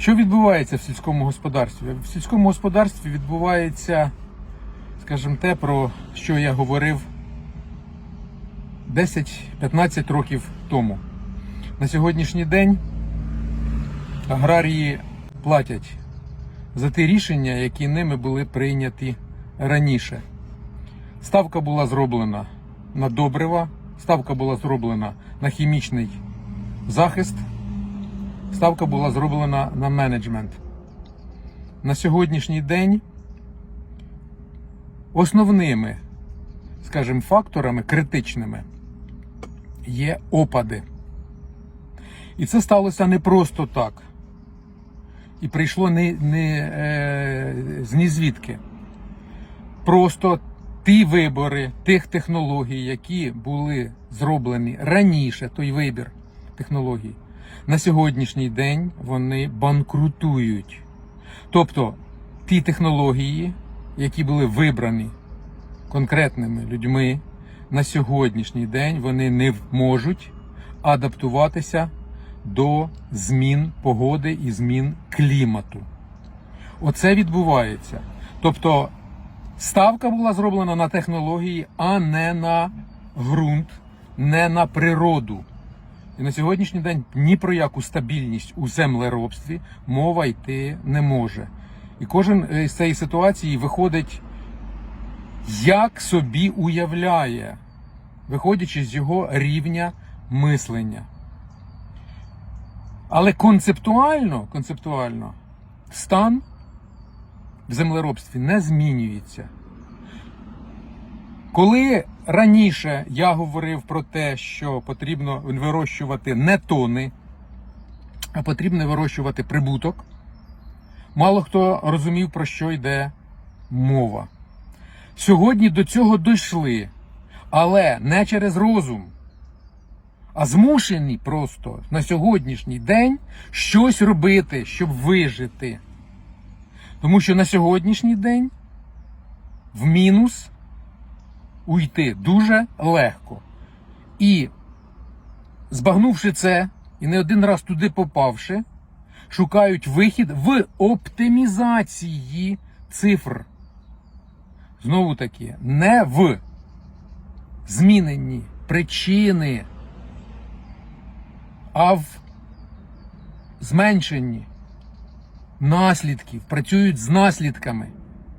Що відбувається в сільському господарстві? В сільському господарстві відбувається, скажімо, те, про що я говорив 10-15 років тому. На сьогоднішній день аграрії платять за ті рішення, які ними були прийняті раніше. Ставка була зроблена на добрива, ставка була зроблена на хімічний захист, ставка була зроблена на менеджмент. На сьогоднішній день основними, скажімо, факторами критичними є опади. І це сталося не просто так. І прийшло не, не е, з нізвідки. Просто ті вибори тих технологій, які були зроблені раніше, той вибір технологій, на сьогоднішній день вони банкрутують. Тобто ті технології, які були вибрані конкретними людьми, на сьогоднішній день вони не можуть адаптуватися до змін погоди і змін клімату. Оце відбувається. Тобто ставка була зроблена на технології, а не на ґрунт, не на природу. І на сьогоднішній день ні про яку стабільність у землеробстві мова йти не може. І кожен е, з цієї ситуації виходить, як собі уявляє, виходячи з його рівня мислення. Але концептуально, концептуально стан в землеробстві не змінюється. Коли раніше я говорив про те, що потрібно вирощувати не тони, а потрібно вирощувати прибуток, мало хто розумів, про що йде мова. Сьогодні до цього дійшли, але не через розум, а змушені просто на сьогоднішній день щось робити, щоб вижити. Тому що на сьогоднішній день в мінус уйти дуже легко. І збагнувши це, і не один раз туди попавши, шукають вихід в оптимізації цифр. Знову таки, не в зміненні причини, а в зменшенні наслідків, працюють з наслідками.